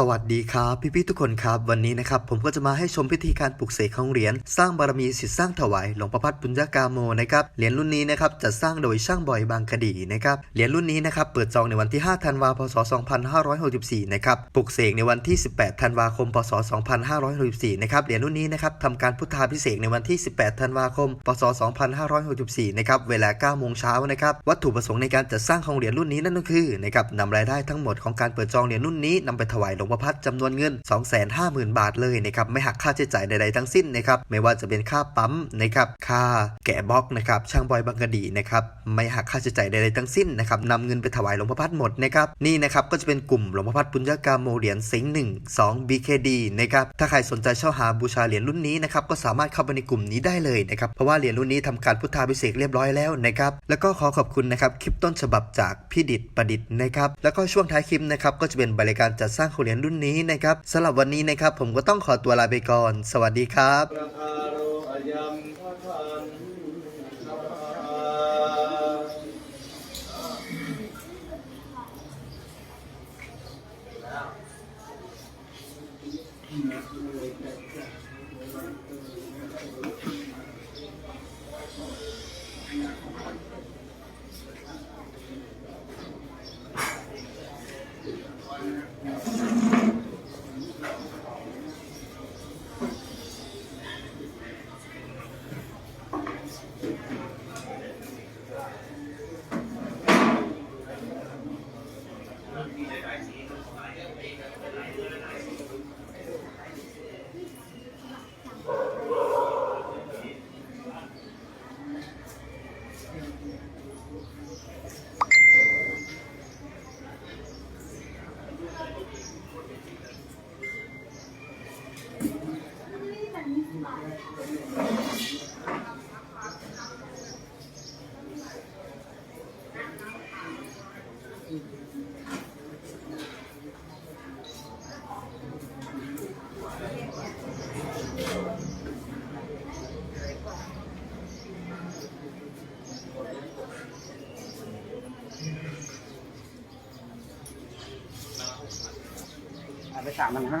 สวัสดีครับพี่ๆทุกคนครับ วันนี้นะครับผมก็จะมาให้ชมพิธีการปลุกเสกของเหรียญสร้างบารมีสิทธิ์สร้างถวายหลวงพ่อพัดปุญญากาโมนะครับเหรียญรุ่นนี้นะครับจะสร้างโดยช่างบอยบางกะดีนะครับเหรียญรุ่นนี้นะครับเปิดจองในวันที่ 5 ธันวาคมพศ 2564 นะครับปลุกเสกในวันที่ 18 ธันวาคม พศ 2564 นะครับเหรียญรุ่นนี้นะครับทำการพุทธาพิเศษในวันที่ 18 ธันวาคม พศ 2564 นะครับเวลา 9 โมงเช้านะครับวัตถุประสงค์ในการจัดสร้างของเหรียญรุ่นนี้นั่นก็คือนะครับนำรายได้ทั้งหมดของการเปิดจองเหรียญรุ่นนี้นำไปถวายหลวงพ่อพัดจำนวนเงิน 250,000 บาทเลยนะครับไม่หักค่าใช้จ่ายใดๆทั้งสิ้นนะครับไม่ว่าจะเป็นค่าปั๊มนะครับค่าแกะบล็อกนะครับช่างบอยบางกะดีนะครับไม่หักค่าใช้จ่ายใดๆทั้งสิ้นนะครับนำเงินไปถวายหลวงพ่อพัดหมดนะครับนี่นะครับก็จะเป็นกลุ่มหลวงพ่อพัดปุญญากาโมเหรียญสิงห์หนึ่งสอง BKD นะครับถ้าใครสนใจเช่าหาบูชาเหรียญรุ่นนี้นะครับก็สามารถเข้าไปในกลุ่มนี้ได้เลยนะครับเพราะว่าเหรียญรุ่นนี้ทำการพุทธาพิเศษกเรียบร้อยแล้วนะครับแล้วก็ขอขอบคุณนะครับคลิปต้นฉบับจากพี่ดิดประดิษฐ์นะครับแล้วก็ช่วงท้ายคลิปนะครับก็จะเป็นบริการจัดสร้างเหรียนรุ่นนี้นะครับสำหรับวันนี้นะครับผมก็ต้องขอตัวลาไปก่อน สวัสดีครับ ประคาโรอายัมพะทันสัพพะ เอา ไปสามพันห้า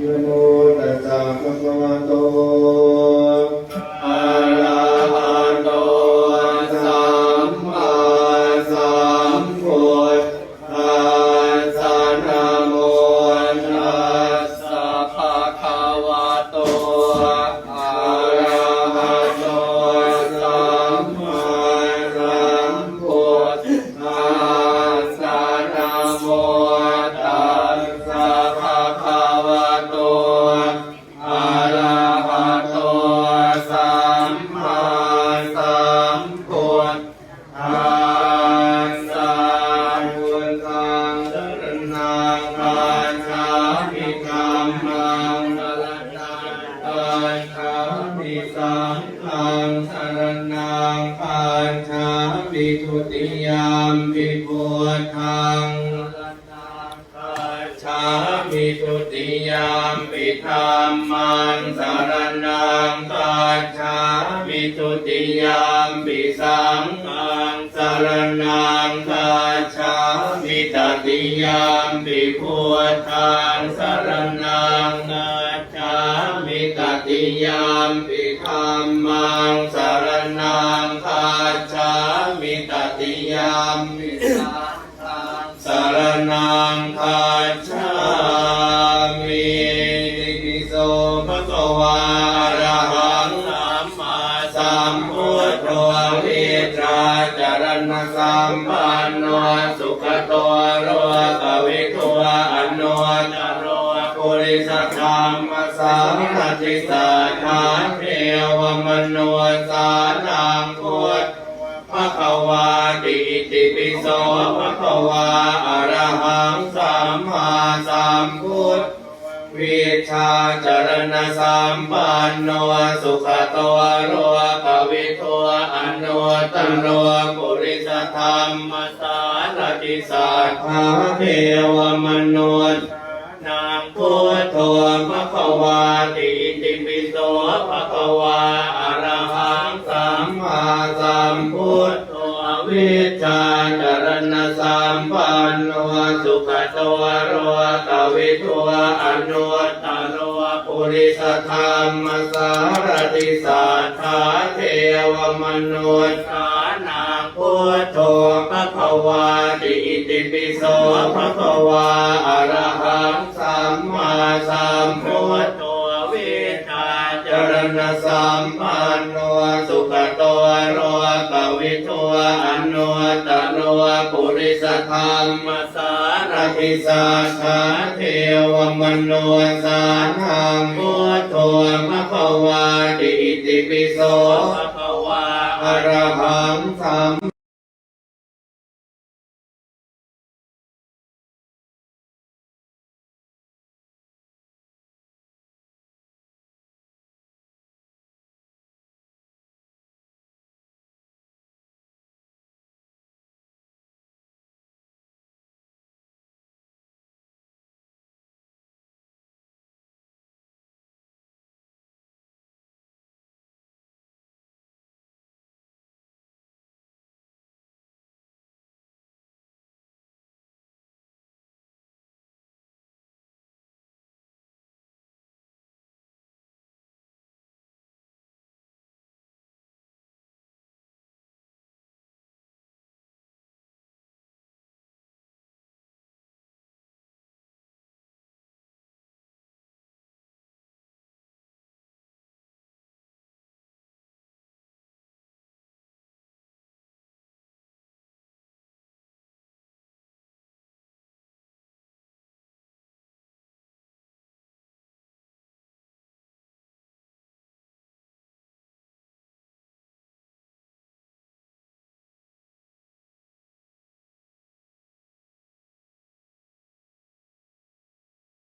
ม ฉามิธัมมังสรณังคัจฉามิสังฆังสรณังคัจฉามิทุติยามปิพุทธังสรณังคัจฉามิทุติยามปิธรรมังสารณังคัจฉามิทุติยามปิสังฆัง รณังคัจามิตติยามปิพุทธังสรณังคัจามิตติยามปิ สัทธาเทวมโนสานังพุทธภะคะวาติอิติปิโสภะคะวาอรหังสัมมาสัมพุทธวิชาจรณสัมปันโนสุขโตโรกวิโทอนุตโรปุริสธรรมสารติสัทธาเทวมนุษย์นาง พุทโธภะคะวาติอิติปิโสภะคะวาอะระหังสัมมาสัมพุทโธวิชาจรณสัมปันโนสุขโตโรกวิโทอนุตตโรปุริสธรรมสารติสัทธาเทวมนุษย์สานังพุท โธภะคะวาติอิติปิโสภะคะวาอะระหังสัมมาสัมพุทโธวิชาจรณสัมปันโนสุขโตโรกวิโทอนุตโรปุริสธรรมสารติสัทธาเทวมโนสานังพุทโธภะคะวาติอิติปิโสภะคะวาอะระหังสัม